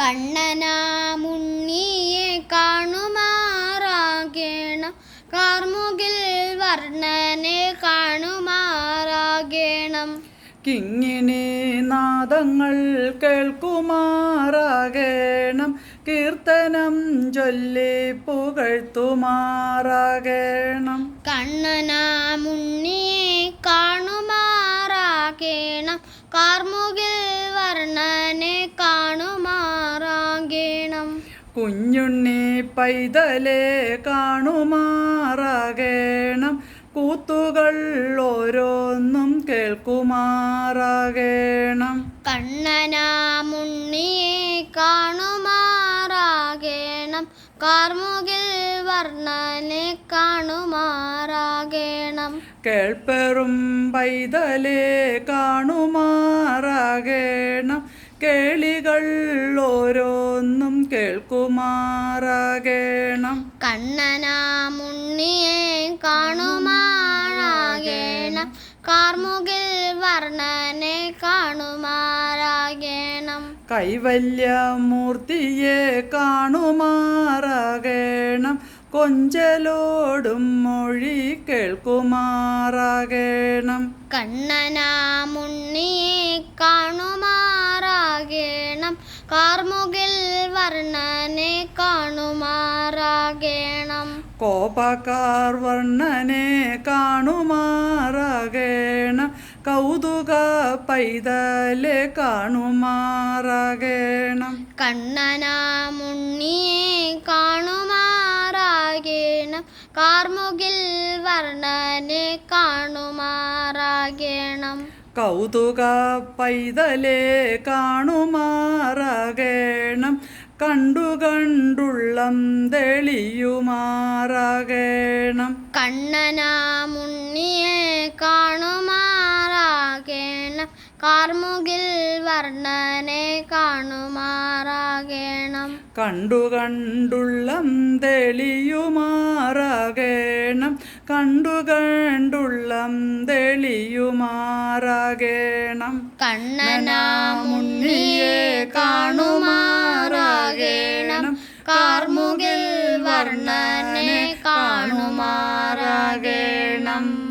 കണ്ണനാമുണ്ണിയെ കാണുമാറാകേണം. കാർമുകിൽ വർണനെ കാണുമാറാകേണം. കിങ്ങിണി നാദങ്ങൾ കേൾക്കുമാറാകേണം. കീർത്തനം ചൊല്ലി പുകഴ്ത്തുമാറാകേണം. കണ്ണനാമുണ്ണിയെ കാണുമാറാകേണം. കുഞ്ഞുണ്ണി പൈതലെ കാണുമാറാകേണം. കൂത്തുകൾ ഓരോന്നും കേൾക്കുമാറാകേണം. കണ്ണനാമുണ്ണിയെ കാണുമാറാകേണം. കാർമുകിൽ വർണനെ കാണുമാറാകേണം. കേൾപ്പെറും പൈതലെ കാണുമാറാകേണം. കേളികൾ കണ്ണനാമുണ്ണിയെ കാണുമാറാകേണം. കാർമുകിൽ വർണനെ കാണുമാറാകേണം. കൈവല്യമൂർത്തിയെ കാണുമാറാകേണം. കൊഞ്ചലോടും മൊഴി കേൾക്കുമാറാകേണം. കണ്ണനാമുണ്ണിയെ കാണുമാറാകേണം. കാർമുകിൽ വർണനെ കാണുമാറാകേണം കോപക്കാർ വർണനെ കാണുമാറാകേണം. കൗതുക പൈതലെ കാണുമാറാകേണം. കണ്ണനാമുണ്ണിയെ കാണുമാറാകേണം. കാർമുകിൽ വർണനെ കാണുമാറാകേണം. കൗതുക പൈതലെ കാണുമാറാകേണം കണ്ടു കണ്ടുള്ളം തെളിയുമാറാകേണം. കണ്ണനാമുണ്ണിയെ കാണുമാറാകേണം. കാർമുകിൽ വർണനെ കാണുമാറാകേണം. കണ്ടു കണ്ടുള്ളം തെളിയുമാറാകേണം. കണ്ടു കണ്ടുള്ളം തെളിയുമാറാകേണം. കണ്ണനാമുണ്ണിയെ കർണനെ കാണുമാറാകണം.